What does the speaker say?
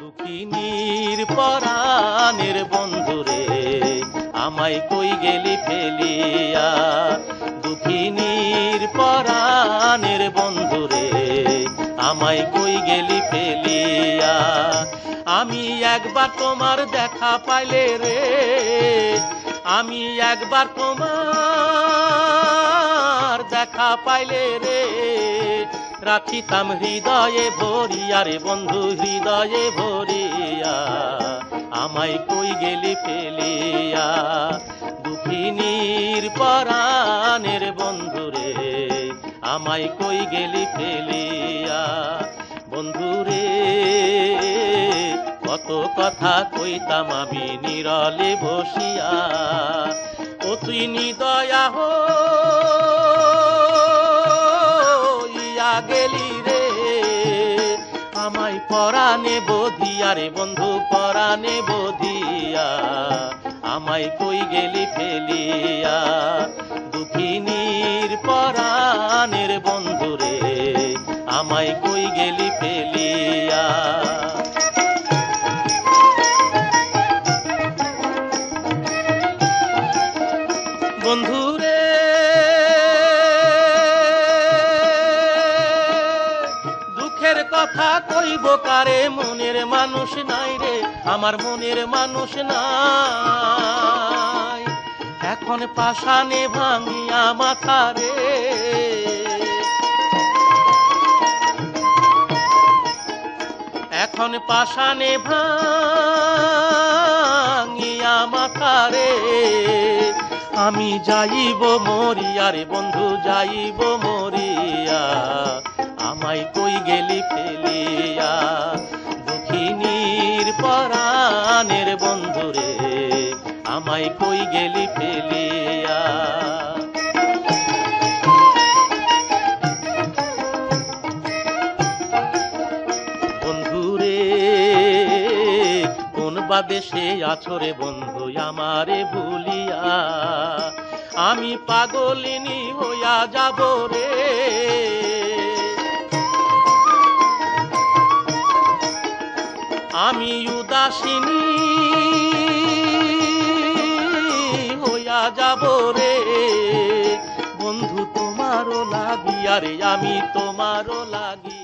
দুঃখিনীর পরাণের বন্ধুরে আমায় কই গেলি ফেলিয়া? দুঃখিনীর পরাণের বন্ধুরে আমায় কই গেলি ফেলিয়া? আমি একবার তোমার দেখা পাইলে রে, আমি একবার তোমার দেখা পাইলে রে। রাখিতাম হৃদয়ে ভরিয়া রে বন্ধু, হৃদয়ে ভরিয়া। আমায় কই গেলি ফেলিয়া? দুঃখিনীর পরাণের বন্ধুরে আমায় কই গেলি ফেলিয়া? বন্ধুরে কত কথা কইতাম আমি, নিরলে বসিয়া। ও তুই নিদয়া হো গেলি রে। আমায় পরাণে বধিয়া রে বন্ধু, পরাণে বধিয়া। আমায় কই গেলি ফেলিয়া? দুঃখিনীর পরাণের বন্ধুরে আমায় কই গেলি ফেলিয়া? বন্ধুরে কথা কইব, কারে মনের মানুষ নাই রে? আমার মনের মানুষ নাই। এখন পাশানে ভাঙিয়া মাথা রে। এখন পাশানে ভাঙিয়া মাথা রে। আমি যাইব মরিয়া রে বন্ধু, যাইব মরিয়া। আমায় কই গেলি ফেলিয়া? দুঃখিনীর পরাণের বন্ধুরে আমায় কই গেলি ফেলিয়া? দেশে আছো রে বন্ধু, আমারে ভুলিয়া? আমি পাগলিনী হইয়া যাব রে। আমি উদাসিনী। হইয়া যাব রে। বন্ধু তোমারও লাগিয়া রে আমি তোমারও লাগি।